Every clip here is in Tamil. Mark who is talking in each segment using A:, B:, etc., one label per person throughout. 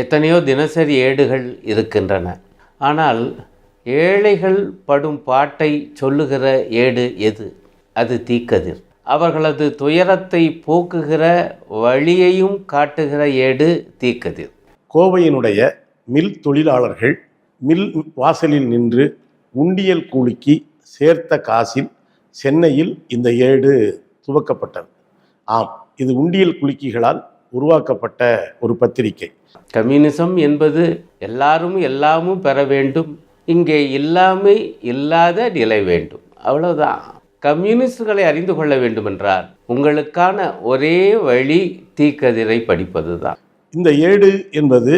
A: எத்தனையோ தினசரி ஏடுகள் இருக்கின்றன. ஆனால் ஏழைகள் படும் பாட்டை சொல்லுகிற ஏடு எது? அது தீக்கதிர். அவர்களது துயரத்தை போக்குகிற வழியையும் காட்டுகிற ஏடு தீக்கதிர்.
B: கோவையினுடைய மில் தொழிலாளர்கள் மில் வாசலில் நின்று உண்டியல் கூலிக்கு சேர்த்த காசில் சென்னையில் இந்த ஏடு துவக்கப்பட்டது. ஆம் இது உண்டியல் குலுக்கிகளால் உருவாக்கப்பட்ட ஒரு பத்திரிகை.
A: கம்யூனிசம் என்பது எல்லாரும் எல்லாமும் பெற வேண்டும் இங்கே இல்லாமை இல்லாத நிலை வேண்டும். அவ்வளவுதான். கம்யூனிஸ்டுகளை அறிந்து கொள்ள வேண்டுமென்றால் உங்களுக்கான ஒரே வழி தீக்கதிரை படிப்பது தான்
B: இந்த ஏடு என்பது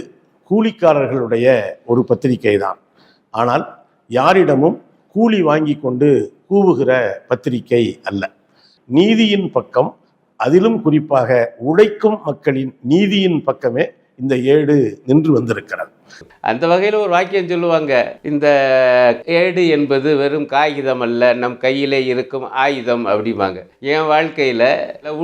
B: கூலிக்காரர்களுடைய ஒரு பத்திரிகை தான் ஆனால் யாரிடமும் கூலி வாங்கி கொண்டு கூவுகிற பத்திரிகை அல்ல. நீதியின் பக்கம் அதிலும் குறிப்பாக உழைக்கும் மக்களின் நீதியின் பக்கமே இந்த ஏடு நின்று வந்திருக்கிறது.
A: அந்த வகையில் ஒரு வாக்கியம் சொல்லுவாங்க இந்த ஏடு என்பது வெறும் காகிதம் அல்ல நம் கையிலே இருக்கும் ஆயுதம் அப்படிம்பாங்க. என் வாழ்க்கையில்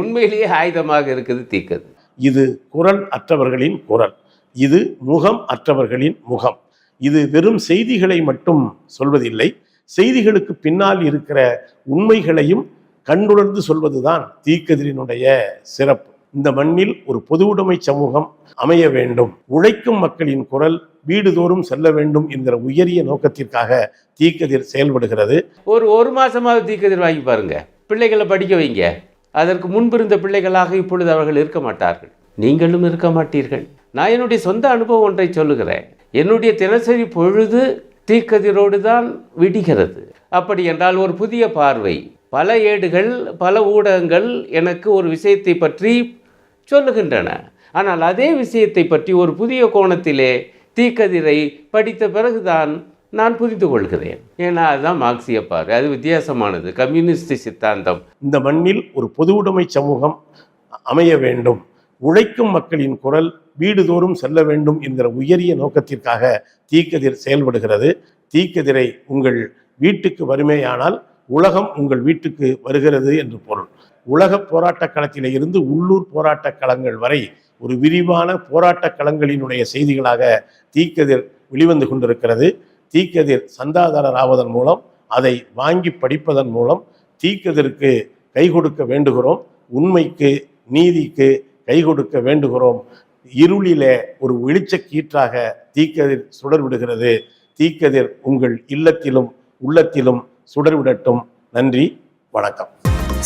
A: உண்மையிலேயே ஆயுதமாக இருக்குது தீக்கது
B: இது குரல் அற்றவர்களின் குரல் இது முகம் அற்றவர்களின் முகம். இது வெறும் செய்திகளை மட்டும் சொல்வதில்லை செய்திகளுக்கு பின்னால் இருக்கிற உண்மைகளையும் கண்டுணர்ந்து சொல்வதுதான் தீக்கதிரினுடைய சிறப்பு. இந்த மண்ணில் ஒரு பொதுவுடைமை சமூகம் அமைய வேண்டும். உழைக்கும் மக்களின் குரல் வீடுதோறும் செல்ல வேண்டும் என்கிற உயரிய நோக்கத்திற்காக தீக்கதிர் செயல்படுகிறது.
A: ஒரு ஒரு மாதமாவது தீக்கதிர் வாங்கி பாருங்க. பிள்ளைகளை படிக்க வைங்க. அதற்கு முன்பிருந்த பிள்ளைகளாக இப்பொழுது அவர்கள் இருக்க மாட்டார்கள். நீங்களும் இருக்க மாட்டீர்கள். நான் என்னுடைய சொந்த அனுபவம் ஒன்றை சொல்லுகிறேன். என்னுடைய தினசரி பொழுது தீக்கதிரோடு தான் விடுகிறது. அப்படி என்றால் ஒரு புதிய பார்வை. பல ஏடுகள் பல ஊடகங்கள் எனக்கு ஒரு விஷயத்தை பற்றி சொல்லுகின்றன. ஆனால் அதே விஷயத்தை பற்றி ஒரு புதிய கோணத்திலே தீக்கதிரை படித்த பிறகுதான் நான் புரிந்து கொள்கிறேன். ஏன்னா அதுதான் மார்க்சிய பார்வை. அது வித்தியாசமானது. கம்யூனிஸ்ட் சித்தாந்தம்.
B: இந்த மண்ணில் ஒரு பொதுவுடைமை சமூகம் அமைய வேண்டும். உழைக்கும் மக்களின் குரல் வீடுதோறும் செல்ல வேண்டும் என்கிற உயரிய நோக்கத்திற்காக தீக்கதிர் செயல்படுகிறது. தீக்கதிரை உங்கள் வீட்டுக்கு வருமேயானால் உலகம் உங்கள் வீட்டுக்கு வருகிறது என்று பொருள். உலக போராட்ட களத்திலே இருந்து உள்ளூர் போராட்ட களங்கள் வரை ஒரு விரிவான போராட்ட களங்களினுடைய செய்திகளாக தீக்கதிர் வெளிவந்து கொண்டிருக்கிறது. தீக்கதிர் சந்தாதாரர் ஆவதன் மூலம் அதை வாங்கி படிப்பதன் மூலம் தீக்கதிற்கு கை கொடுக்க வேண்டுகிறோம். உண்மைக்கு நீதிக்கு கை கொடுக்க வேண்டுகிறோம். இருளிலே ஒரு வெளிச்சக் கீற்றாக தீக்கதிர் சுடர் விடுகிறது தீக்கதிர் உங்கள் இல்லத்திலும் உள்ளத்திலும் சுடர்விடட்டும். நன்றி வணக்கம்.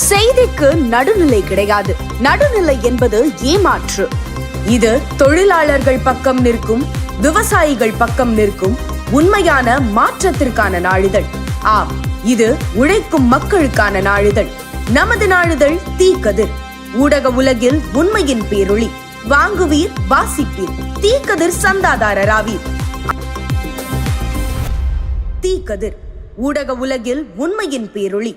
C: செய்திக்கு நடுநிலை கிடையாது. நடுநிலை என்பது ஏமாற்று. இது தொழிலாளர்கள் பக்கம் நிற்கும் விவசாயிகள் பக்கம் நிற்கும் உண்மையான மாற்றத்திற்கான நாளிதழ். ஆம் இது உழைக்கும் மக்களுக்கான நாளிதழ். நமது நாளிதழ் தீக்கதிர். ஊடக உலகில் உண்மையின் பேரொளி. வாங்குவீர் வாசிப்பீர். தீக்கதிர் சந்தாதாரராவீர். தீக்கதிர். ஊடக உலகில் உண்மையின் பேரொளி.